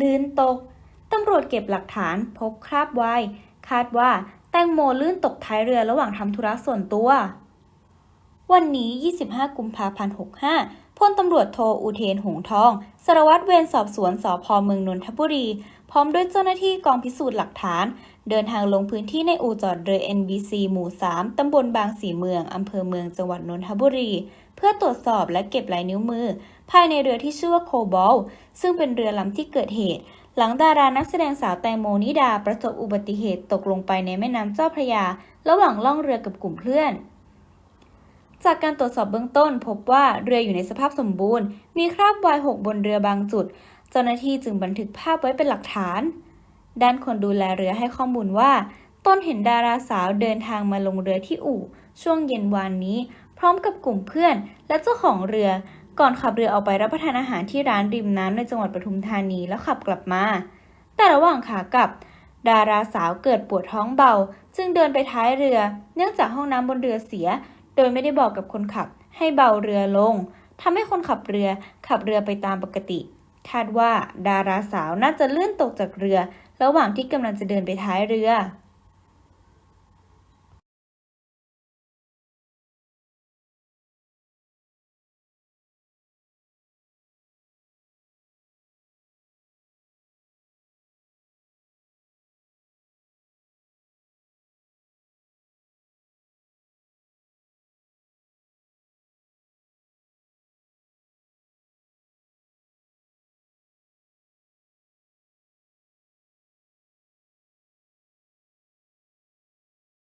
ลื่นตก ตำรวจเก็บหลักฐานพบคราบไวน์คาดว่าแตงโมลื่นตกท้ายเรือระหว่างทำธุระส่วนตัว วันนี้ 25 กุมภาพันธ์ 65 พลตำรวจโทอุเทนหงทอง สารวัตรเวรสอบสวนสพเมืองนนทบุรี พร้อมด้วยเจ้าหน้าที่กองพิสูจน์หลักฐาน เดินทางลงพื้นที่ในอู่จอดเรือ NBC หมู่ 3 ตำบลบางสีเมือง อำเภอเมืองจังหวัดนนทบุรี เพื่อตรวจสอบและเก็บลายนิ้วมือ ภายในเรือที่ชื่อว่าโคบอล ซึ่งเป็นเรือลำที่เกิดเหตุ หลังดารานักแสดงสาวแตงโมนิดาประสบอุบัติเหตุตกลงไปในแม่น้ำเจ้าพระยา ระหว่างล่องเรือกับกลุ่มเพื่อนจากการตรวจสอบเบื้องต้น พบว่าเรืออยู่ในสภาพสมบูรณ์ มีคราบไวน์หกบนเรือ บางจุด เจ้าหน้าที่จึงบันทึกภาพไว้เป็นหลักฐาน ด้านคนดูแลเรือให้ข้อมูลว่า ต้นเห็นดาราสาวเดินทางมาลงเรือที่อู่ ช่วงเย็นวานนี้ พร้อมกับกลุ่มเพื่อน และเจ้าของเรือก่อนขับเรือออกไปรับประทานอาหารที่ร้านริมน้ำในจังหวัดปทุมธานีแล้วขับกลับมา แต่ระหว่างขากลับ ดาราสาวเกิดปวดท้องเบา จึงเดินไปท้ายเรือ เนื่องจากห้องน้ำบนเรือเสีย โดยไม่ได้บอกกับคนขับ ให้เบาเรือลงทำให้คนขับเรือขับเรือไปตามปกติ คาดว่าดาราสาวน่าจะลื่นตกจากเรือ ระหว่างที่กำลังจะเดินไปท้ายเรือ